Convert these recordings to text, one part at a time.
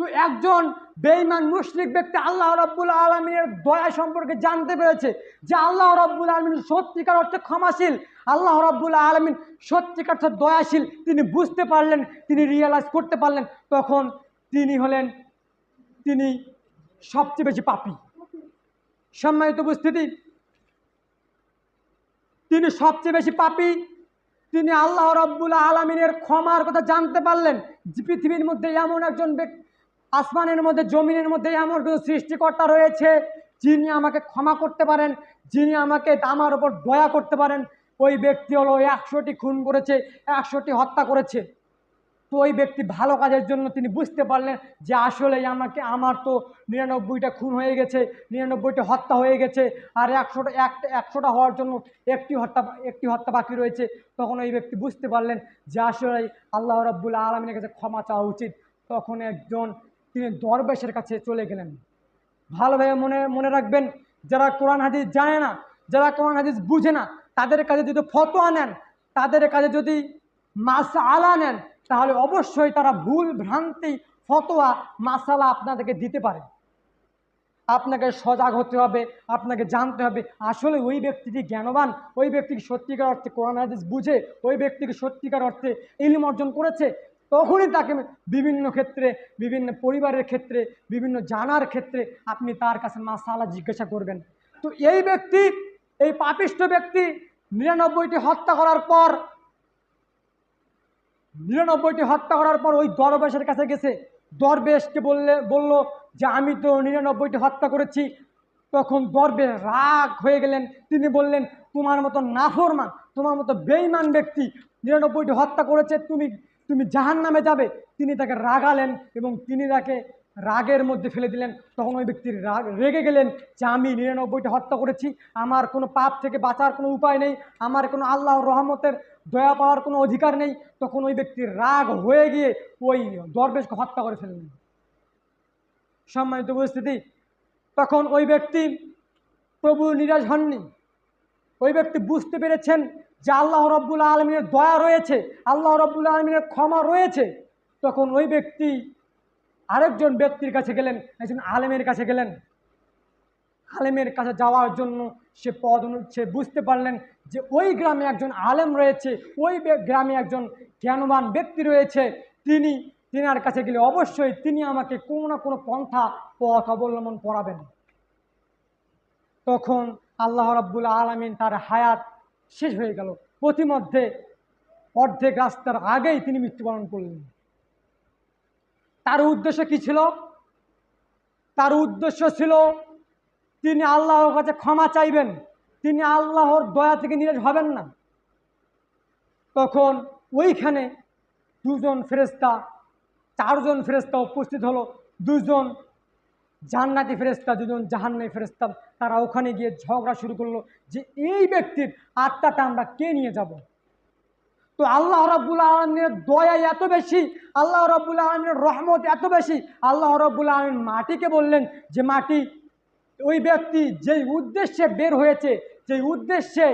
তো একজন বেঈমান মুশরিক ব্যক্তি আল্লাহ রব্বুল আলমিনের দয়া সম্পর্কে জানতে পেরেছে যে আল্লাহ রব্বুল আলমিন সত্যিকার অর্থে ক্ষমাশীল, আল্লাহ রব্বুল আলমিন সত্যিকার অর্থে দয়াশীল। তিনি বুঝতে পারলেন, তিনি রিয়েলাইজ করতে পারলেন, তখন তিনি হলেন, তিনি সবচেয়ে বেশি পাপী। সম্মানিত উপস্থিতি, তিনি সবচেয়ে বেশি পাপি। তিনি আল্লাহ রব্বুল আলমিনের ক্ষমার কথা জানতে পারলেন পৃথিবীর মধ্যে এমন একজন ব্যক্তি আসমানের মধ্যে, জমিনের মধ্যে এমন কোনো সৃষ্টিকর্তা রয়েছে, যিনি আমাকে ক্ষমা করতে পারেন, যিনি আমাকে আমার ওপর দয়া করতে পারেন। ওই ব্যক্তি হলো একশোটি খুন করেছে, একশোটি হত্যা করেছে। তো ওই ব্যক্তি ভালো কাজের জন্য তিনি বুঝতে পারলেন যে আসলেই আমাকে, আমার তো নিরানব্বইটা খুন হয়ে গেছে, নিরানব্বইটা হত্যা হয়ে গেছে, আর একশোটা একটা একশোটা হওয়ার জন্য একটি হত্যা একটি হত্যা বাকি রয়েছে। তখন ওই ব্যক্তি বুঝতে পারলেন যে আসলে আল্লাহ রাব্বুল আলমিনের কাছে ক্ষমা চাওয়া উচিত। তখন একজন তিনি দরবেশের কাছে চলে গেলেন। ভালোভাবে মনে মনে রাখবেন, যারা কোরআন হাদিস জানে না, যারা কোরআন হাদিস বুঝে না, তাদের কাছে যদি ফতোয়া নেন, তাদের কাছে যদি মাস আলা নেন, তাহলে অবশ্যই তারা ভুল ভ্রান্তি ফতোয়া, মাসালা আপনাদেরকে দিতে পারে। আপনাকে সজাগ হতে হবে, আপনাকে জানতে হবে, আসলে ওই ব্যক্তিটি জ্ঞানবান, ওই ব্যক্তিকে সত্যিকার অর্থে কোরআন হাদিস বুঝে, ওই ব্যক্তিকে সত্যিকার অর্থে ইলিম অর্জন করেছে তখনই তাকে বিভিন্ন ক্ষেত্রে, বিভিন্ন পরিবারের ক্ষেত্রে, বিভিন্ন জানার ক্ষেত্রে আপনি তার কাছে মাসালা জিজ্ঞাসা করবেন। তো এই ব্যক্তি, এই পাপিষ্ঠ ব্যক্তি নিরানব্বইটি হত্যা করার পর, নিরানব্বইটি হত্যা করার পর ওই দরবেশের কাছে গেছে। দরবেশকে বললে, বলল যে, আমি তো নিরানব্বইটি হত্যা করেছি। তখন দরবেশ রাগ হয়ে গেলেন। তিনি বললেন, তোমার মতো নাফরমান, তোমার মতো বেইমান ব্যক্তি নিরানব্বইটি হত্যা করেছে, তুমি তুমি জাহান নামে যাবে। তিনি তাকে রাগালেন এবং তিনি তাকে রাগের মধ্যে ফেলে দিলেন। তখন ওই ব্যক্তির রাগ, রেগে গেলেন যে, আমি নিরানব্বইটা হত্যা করেছি। আমার কোনো পাপ থেকে বাঁচার কোনো উপায় নেই। আমার কোনো আল্লাহ রহমতের দয়া পাওয়ার কোনো অধিকার নেই। তখন ওই ব্যক্তির রাগ হয়ে গিয়ে ওই দরবেশকে হত্যা করে ফেললেন। সম্মানিত উপস্থিতি, তখন ওই ব্যক্তি প্রভু নিরাশ হননি। ওই ব্যক্তি বুঝতে পেরেছেন যে আল্লাহ রব্বুল আলমিনের দয়া রয়েছে, আল্লাহ রব্বুল আলমিনের ক্ষমা রয়েছে, তখন ওই ব্যক্তি আরেকজন ব্যক্তির কাছে গেলেন, একজন আলেমের কাছে গেলেন। আলেমের কাছে যাওয়ার জন্য সে পদ সে বুঝতে পারলেন যে ওই গ্রামে একজন আলেম রয়েছে, ওই গ্রামে একজন জ্ঞানবান ব্যক্তি রয়েছে, তিনি, তিনার কাছে গেলে অবশ্যই তিনি আমাকে কোনো না কোনো পন্থা পথ অবলম্বন করাবেন। তখন আল্লাহ রাব্বুল আলমিন তার হায়াত শেষ হয়ে গেল। প্রতিমধ্যে অর্ধেক রাস্তার আগেই তিনি মৃত্যুবরণ করলেন। তার উদ্দেশ্য কি ছিল? তার উদ্দেশ্য ছিল, তিনি আল্লাহর কাছে ক্ষমা চাইবেন, তিনি আল্লাহর দয়া থেকে নিরাশ হবেন না। তখন ওইখানে দুজন ফেরেস্তা চারজন ফেরেস্তা উপস্থিত হলো। দুজন জান্নাতি ফেরেস্তা দুজন জাহান্নাই ফেরেস্তা তারা ওখানে গিয়ে ঝগড়া শুরু করল যে এই ব্যক্তির আত্মাটা আমরা কে নিয়ে যাব? তো আল্লাহ রাব্বুল আলমের দয়া এত বেশি, আল্লাহ রাব্বুল আলমের রহমত এত বেশি, আল্লাহ রাব্বুল আলমিন মাটিকে বললেন যে মাটি, ওই ব্যক্তি যেই উদ্দেশ্যে বের হয়েছে, যেই উদ্দেশ্যে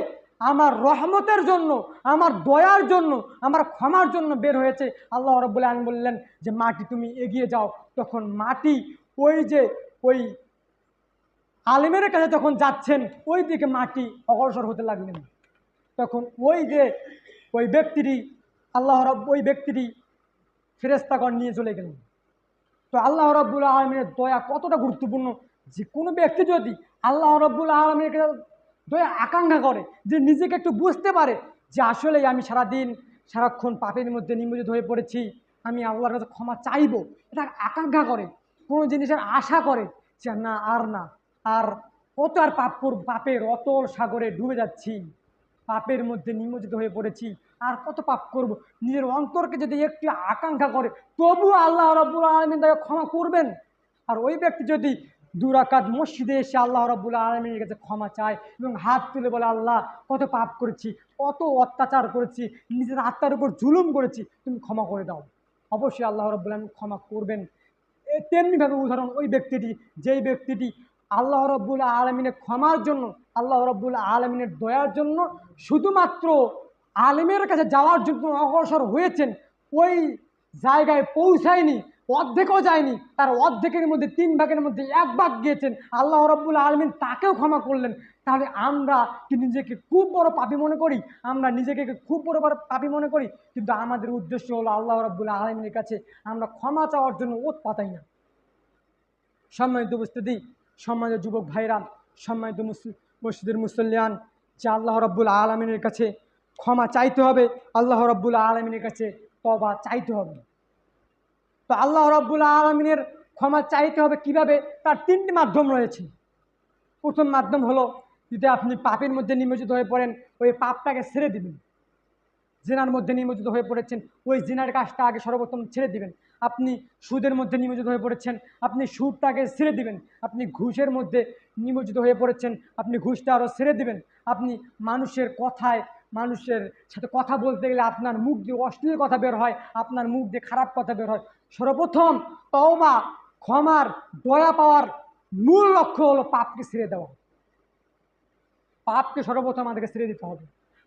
আমার রহমতের জন্য, আমার দয়ার জন্য, আমার ক্ষমার জন্য বের হয়েছে, আল্লাহ রব্বুল আলম বললেন যে মাটি তুমি এগিয়ে যাও। তখন মাটি ওই যে ওই আলেমের কাছে যখন যাচ্ছেন ওই দিকে মাটি অগ্রসর হতে লাগলেন। তখন ওই যে ওই ব্যক্তিটি, আল্লাহ রব, ওই ব্যক্তিটি ফেরেস্তাগণ নিয়ে চলে গেলেন। তো আল্লাহ রব্বুল আলমের দয়া কতটা গুরুত্বপূর্ণ? যে কোনো ব্যক্তি যদি আল্লাহ রব্বুল আলমের কাছে দয়া আকাঙ্ক্ষা করে, যে নিজেকে একটু বুঝতে পারে যে আসলে আমি সারাদিন, সারাক্ষণ পাপের মধ্যে নিমজ্জিত হয়ে পড়েছি, আমি আল্লাহর কাছে ক্ষমা চাইব, এটা আকাঙ্ক্ষা করে। কোনো জিনিসের আশা করে যে না, আর না, আর কত আর পাপ করব পাপের অতল সাগরে ডুবে যাচ্ছি। পাপের মধ্যে নিমজ্জিত হয়ে পড়েছি। আর কত পাপ করব? নিজের অন্তরকে যদি একটু আকাঙ্ক্ষা করে তবু আল্লাহ রব্বুল আলমিন তাকে ক্ষমা করবেন। আর ওই ব্যক্তি যদি দুরাকাত মসজিদে এসে আল্লাহ রব্বুল আলমীর কাছে ক্ষমা চায় এবং হাত তুলে বলে, আল্লাহ, কত পাপ করেছি, কত অত্যাচার করেছি, নিজের আত্মার উপর জুলুম করেছি, তুমি ক্ষমা করে দাও। অবশ্যই আল্লাহ রব্বুল আলমিন ক্ষমা করবেন। তেমনিভাবে উদাহরণ ওই ব্যক্তিটি, যেই ব্যক্তিটি আল্লাহ রব্বুল আলমিনের ক্ষমার জন্য, আল্লাহ রব্বুল আলমিনের দয়ার জন্য শুধুমাত্র আলেমের কাছে যাওয়ার জন্য অগ্রসর হয়েছেন, ওই জায়গায় পৌঁছায়নি। অর্ধেকও যায়নি। তার অর্ধেকের মধ্যে, তিন ভাগের মধ্যে এক ভাগ গিয়েছেন। আল্লাহ রব্বুল আলমিন তাকেও ক্ষমা করলেন। তাহলে আমরা কি নিজেকে খুব বড় পাপি মনে করি? আমরা নিজেকে খুব বড় বড় পাপি মনে করি? কিন্তু আমাদের উদ্দেশ্য হলো আল্লাহ রব্বুল আলমিনের কাছে আমরা ক্ষমা চাওয়ার জন্য ওত পাতাই না। সম্মানিত উপস্থিতি, সম্মানিত যুবক ভাইরা, সম্মানিত মসজিদের মুসল্লিয়ান, যে আল্লাহ রব্বুল আলমিনের কাছে ক্ষমা চাইতে হবে, আল্লাহ রব্বুল আলমিনের কাছে তবা চাইতে হবে। তো আল্লাহ রব্বুল আলমিনের ক্ষমা চাইতে হবে কীভাবে? তার তিনটি মাধ্যম রয়েছে। প্রথম মাধ্যম হলো, যদি আপনি পাপের মধ্যে নিমজ্জিত হয়ে পড়েন, ওই পাপটাকে ছেড়ে দিবেন। জেনার মধ্যে নিমজ্জিত হয়ে পড়েছেন, ওই জেনার কাজটা আগে সর্বপ্রথম ছেড়ে দিবেন। আপনি সুদের মধ্যে নিমজ্জিত হয়ে পড়েছেন, আপনি সুদটাকে ছেড়ে দিবেন। আপনি ঘুষের মধ্যে নিমজ্জিত হয়ে পড়েছেন, আপনি ঘুষটা আরও ছেড়ে দিবেন। আপনি মানুষের কথায়, মানুষের সাথে কথা বলতে গেলে আপনার মুখ দিয়ে অশ্লীল কথা বের হয়, আপনার মুখ দিয়ে খারাপ কথা বের হয়। সর্বপ্রথম তওবা, ক্ষমার, দয়া পাওয়ার মূল লক্ষ্য হলো পাপকে ছেড়ে দেওয়া। পাপকে সর্বপ্রথম আমাদেরকে ছেড়ে দিতে হবে।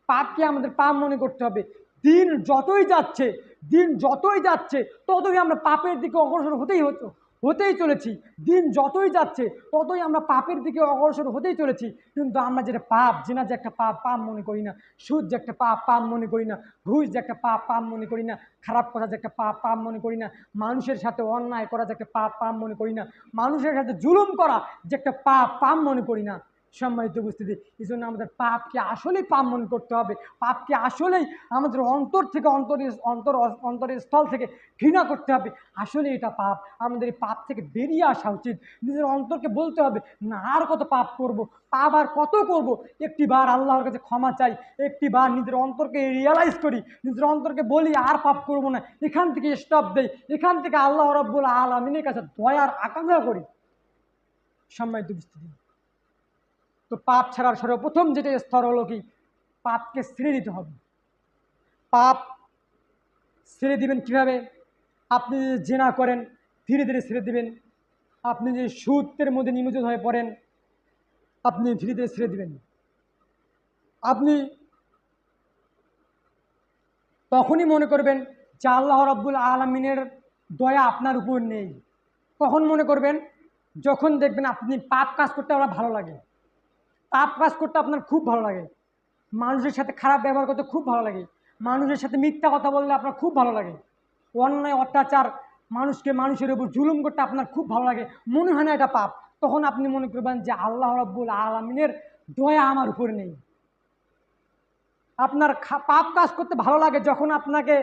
পাপকে আমাদের পাপ মনে করতে হবে। দিন যতই যাচ্ছে, দিন যতই যাচ্ছে, ততই আমরা পাপের দিকে অগ্রসর হতেই হতো। হতেই চলেছি। দিন যতই যাচ্ছে, ততই আমরা পাপের দিকে অগ্রসর হতেই চলেছি। কিন্তু আমরা যেটা পাপ, জেনা যে একটা পাপ পাপ মনে করি না। সুদ যে একটা পাপ পাপ মনে করি না। ঘুষ যে একটা পাপ পাপ মনে করি না। খারাপ কথা যে একটা পাপ পাপ মনে করি না। মানুষের সাথে অন্যায় করা যে একটা পাপ পাপ মনে করি না। মানুষের সাথে জুলুম করা যে একটা পাপ পাপ মনে করি না। সম্মানিত উপস্থিতি, এই জন্য আমাদের পাপকে আসলেই পাপ মনে করতে হবে। পাপকে আসলেই আমাদের অন্তর থেকে, অন্তর অন্তর, অন্তরের স্থল থেকে ঘৃণা করতে হবে। আসলে এটা পাপ। আমাদের এই পাপ থেকে বেরিয়ে আসা উচিত। নিজের অন্তরকে বলতে হবে, না, আর কত পাপ করব? পাপ আর কত করব? একটি বার আল্লাহর কাছে ক্ষমা চাই একটি বার নিজের অন্তরকে রিয়ালাইজ করি, নিজের অন্তরকে বলি, আর পাপ করব না। এখান থেকে স্টপ দেই। এখান থেকে আল্লাহ রব্বুল আলমিনের কাছে দয়ার আকাঙ্ক্ষা করি। সম্মানিত উপস্থিতি। তো পাপ ছাড়ার সর্বপ্রথম যেটা স্তর হলো কি? পাপকে ছেড়ে দিতে হবে। পাপ ছেড়ে দিবেন কীভাবে? আপনি যদি জেনা করেন, ধীরে ধীরে ছেড়ে দিবেন। আপনি যদি সুদের মধ্যে নিমজ্জিত হয়ে পড়েন, আপনি ধীরে ধীরে ছেড়ে দিবেন। আপনি তখনই মনে করবেন যে আল্লাহ রাব্বুল আলমিনের দয়া আপনার উপর নেই। কখন মনে করবেন? যখন দেখবেন আপনি পাপ কাজ করতে আপনার ভালো লাগে। পাপ কাজ করতে আপনার খুব ভালো লাগে। মানুষের সাথে খারাপ ব্যবহার করতে খুব ভালো লাগে। মানুষের সাথে মিথ্যা কথা বললে আপনার খুব ভালো লাগে। অন্যায়, অত্যাচার মানুষকে মানুষের উপর জুলুম করতে আপনার খুব ভালো লাগে। মনে হয় না এটা পাপ। তখন আপনি মনে করবেন যে আল্লাহ রব্বুল আলমিনের দয়া আমার উপরে নেই। আপনার পাপ কাজ করতে ভালো লাগে যখন আপনাকে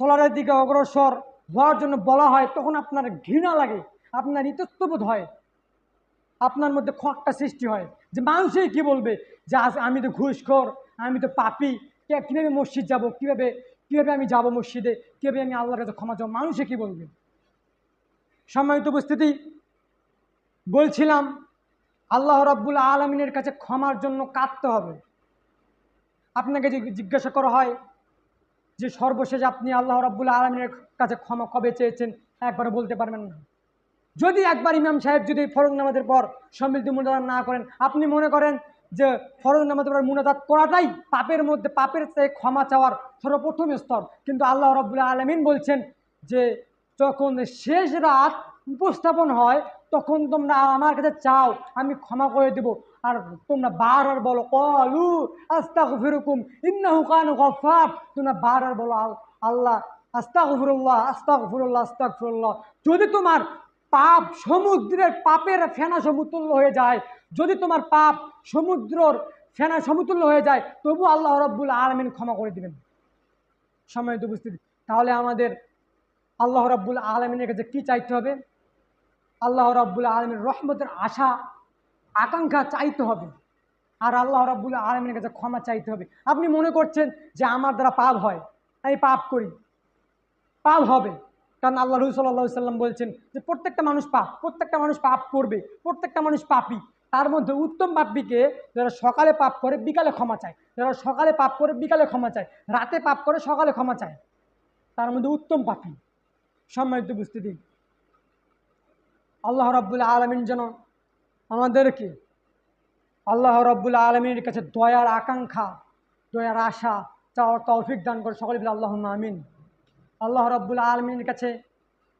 সোলারের দিকে অগ্রসর হওয়ার জন্য বলা হয়, তখন আপনার ঘৃণা লাগে, আপনার ইতস্তবোধ হয়। আপনার মধ্যে খটটা সৃষ্টি হয় যে মানুষই কি বলবে? যে আজ আমি তো ঘুষখোর, আমি তো পাপি কীভাবে মসজিদ যাব? কীভাবে, কীভাবে আমি যাব মসজিদে? কীভাবে আমি আল্লাহর কাছে ক্ষমা চাবো? মানুষে কি বলবে? সম্মানিত উপস্থিতি, বলছিলাম, আল্লাহ রব্বুল আলমিনের কাছে ক্ষমার জন্য কাঁদতে হবে। আপনাকে যে জিজ্ঞাসা করা হয় যে সর্বশেষ আপনি আল্লাহ রব্বুল আলমিনের কাছে ক্ষমা কবে চেয়েছেন একবারে বলতে পারবেন না। যদি একবার ইমাম সাহেব যদি ফরজ নামাজের পর সম্মিলিত মুনাজাত না করেন, আপনি মনে করেন যে ফরজ নামাজের পর মুনাজাত করাটাই পাপের মধ্যে, পাপের চেয়ে ক্ষমা চাওয়ার সর্বপ্রথম স্তর। কিন্তু আল্লাহ রব্বুল আলমিন বলছেন যে যখন শেষ রাত উপস্থাপন হয়, তখন তোমরা আমার কাছে চাও, আমি ক্ষমা করে দেব। আর তোমরা বারবার বলো কলু আস্তা ফিরুকুম ইন্না হুকান গফার তোমরা বারবার বলো, আল- আল্লাহ আস্তা গফুরুল্লাহ আস্তা গফুরুল্লাহ আস্তা গফুরুল্লাহ যদি তোমার পাপ সমুদ্রের পাপের ফেনা সমতুল্য হয়ে যায়। যদি তোমার পাপ সমুদ্রর ফেনা সমতুল্য হয়ে যায়, তবু আল্লাহ রব্বুল আলমিন ক্ষমা করে দিবেন। সম্মানিত উপস্থিতি, তাহলে আমাদের আল্লাহ রাব্বুল আলমিনের কাছে কী চাইতে হবে? আল্লাহ রাব্বুল আলমীর রহমতের আশা, আকাঙ্ক্ষা চাইতে হবে। আর আল্লাহ রাব্বুল আলমিনের কাছে ক্ষমা চাইতে হবে। আপনি মনে করছেন যে আমার দ্বারা পাপ হয়, আমি পাপ করি। পাপ হবে। কারণ আল্লাহ রসুল সাল্লাহ সাল্লাম বলছেন যে প্রত্যেকটা মানুষ পাপ, প্রত্যেকটা মানুষ পাপ করবে, প্রত্যেকটা মানুষ পাপি। তার মধ্যে উত্তম পাপীকে যারা সকালে পাপ করে বিকালে ক্ষমা চায়, যারা সকালে পাপ করে বিকালে ক্ষমা চায়, রাতে পাপ করে সকালে ক্ষমা চায়, তার মধ্যে উত্তম পাপি। সম্মানিত উপস্থিতি, আল্লাহ রাব্বুল আলমিন যেন আমাদেরকে, আল্লাহ রাব্বুল আলমিনের কাছে দয়ার আকাঙ্ক্ষা, দয়ার আশা, চাওয়ার তৌফিক দান করে সকলে বলে আল্লাহ আমিন। আল্লাহ রব্বুল আলমীর কাছে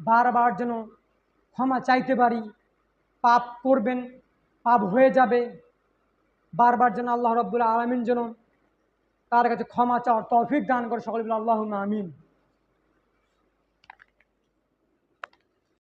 বারবার যেন ক্ষমা চাইতে পারি। পাপ করবেন, পাপ হয়ে যাবে। বারবার যেন আল্লাহ রব্বুল আলমিন যেন তার কাছে ক্ষমা চাওয়ার তৌফিক দান করে সকলে বলে আল্লাহ আমিন।